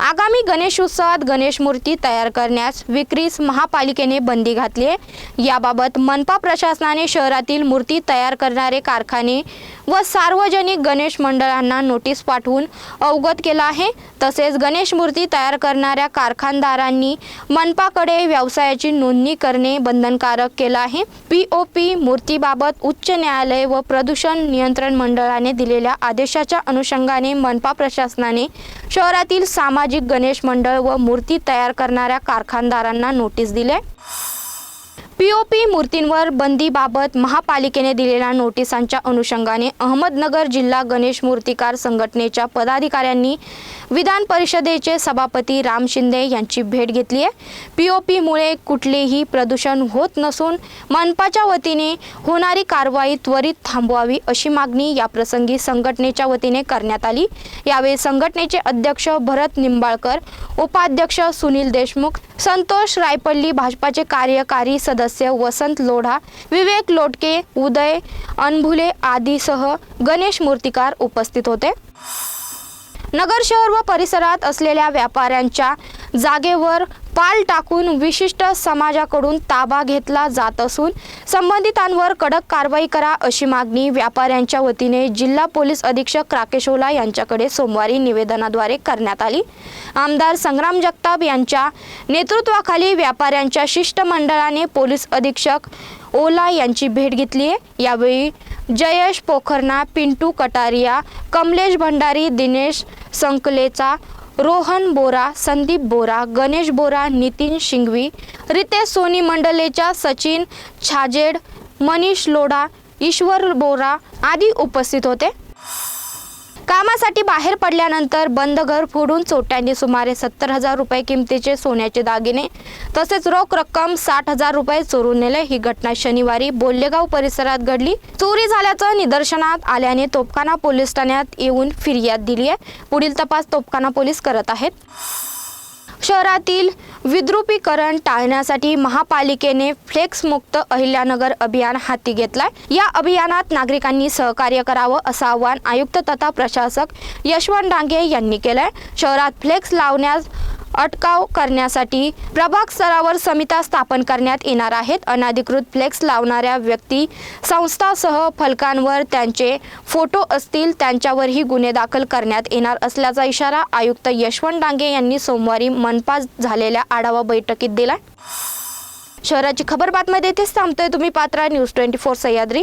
आगामी गणेश उत्सवात गणेश मूर्ती तयार करण्यास विक्रीस महापालिकेने बंदी घातली आहे. याबाबत मनपा प्रशासनाने शहरातील मूर्ती तयार करणारे कारखाने व सार्वजनिक गणेश मंडळांना नोटीस पाठवून अवगत केला आहे. तसेच गणेश मूर्ती तयार करणाऱ्या कारखानदारांनी मनपाकडे व्यवसायाची नोंदणी करणे बंधनकारक केलं आहे. पी ओ पी मूर्तीबाबत उच्च न्यायालय व प्रदूषण नियंत्रण मंडळाने दिलेल्या आदेशाच्या अनुषंगाने मनपा प्रशासनाने शहरातील सामाजिक गणेश मंडळ व मूर्ती तयार करणाऱ्या कारखानदारांना नोटीस दिले. पीओपी मूर्तींवर बंदीबाबत महापालिकेने दिलेल्या नोटिसांच्या अनुषंगाने अहमदनगर जिल्हा गणेश मूर्तिकार संघटनेच्या पदाधिकाऱ्यांनी विधान परिषदेचे सभापती राम शिंदे यांची भेट घेतली आहे. पी ओ पीमुळे कुठलेही प्रदूषण होत नसून मनपाच्या वतीने होणारी कारवाई त्वरित थांबवावी अशी मागणी या प्रसंगी संघटनेच्या वतीने करण्यात आली. यावेळी संघटनेचे अध्यक्ष भरत निंबाळकर उपाध्यक्ष सुनील देशमुख संतोष रायपल्ली भाजपाचे कार्यकारी सदस्य वसंत लोढा विवेक लोटके उदय अनभुले आदीसह गणेश मूर्तिकार उपस्थित होते. नगर शहर व परिसरात असलेल्या व्यापाऱ्यांच्या जागेवर पाल टाकून विशिष्ट समाजाकडून ताबा घेतला जात असून संबंधितांवर कडक कारवाई करा अशी मागणी व्यापाऱ्यांच्या वतीने जिल्हा पोलीस अधीक्षक राकेश ओला यांच्याकडे सोमवारी निवेदनाद्वारे करण्यात आली. आमदार संग्राम जगताप यांच्या नेतृत्वाखाली व्यापाऱ्यांच्या शिष्टमंडळाने पोलीस अधीक्षक ओला यांची भेट घेतली आहे यावेळी जयेश पोखरना पिंटू कटारिया कमलेश भंडारी दिनेश संकलेचा रोहन बोरा संदीप बोरा गणेश बोरा नितीन शिंगवी रितेश सोनी मंडलेच्या सचिन छाजेड मनीष लोढा ईश्वर बोरा आदी उपस्थित होते. कामासाठी बाहेर पडल्यानंतर बंद घर फोडून चोट्यांनी सुमारे सत्तर हजार रुपये किमतीचे सोन्याचे दागिने तसेच रोख रक्कम साठ हजार रुपये चोरून नेले. ही घटना शनिवारी बोल्लेगाव परिसरात घडली. चोरी झाल्याचं निदर्शनात आल्याने तोपखाना पोलीस ठाण्यात येऊन फिर्याद दिली आहे पुढील तपास तोपखाना पोलीस करत आहेत. शहरातील विद्रुपीकरण टाळण्यासाठी महापालिकेने फ्लेक्समुक्त अहिल्यानगर अभियान हाती घेतलाय. या अभियानात नागरिकांनी सहकार्य करावं असं आवाहन आयुक्त तथा प्रशासक यशवंत डांगे यांनी केलंय. शहरात फ्लेक्स लावण्यास अटकाव करण्यासाठी प्रभाग स्तरावर समित्या स्थापन करण्यात येणार आहेत. अनाधिकृत फ्लेक्स लावणाऱ्या व्यक्ती संस्थासह फलकांवर त्यांचे फोटो असतील त्यांच्यावरही गुन्हे दाखल करण्यात येणार असल्याचा इशारा आयुक्त यशवंत डांगे यांनी सोमवारी मनपा झालेल्या आढावा बैठकीत दिला शहराची खबर बातमध्ये देतेच थांबतोय तुम्ही पात्रा न्यूज ट्वेंटी फोर सह्याद्री.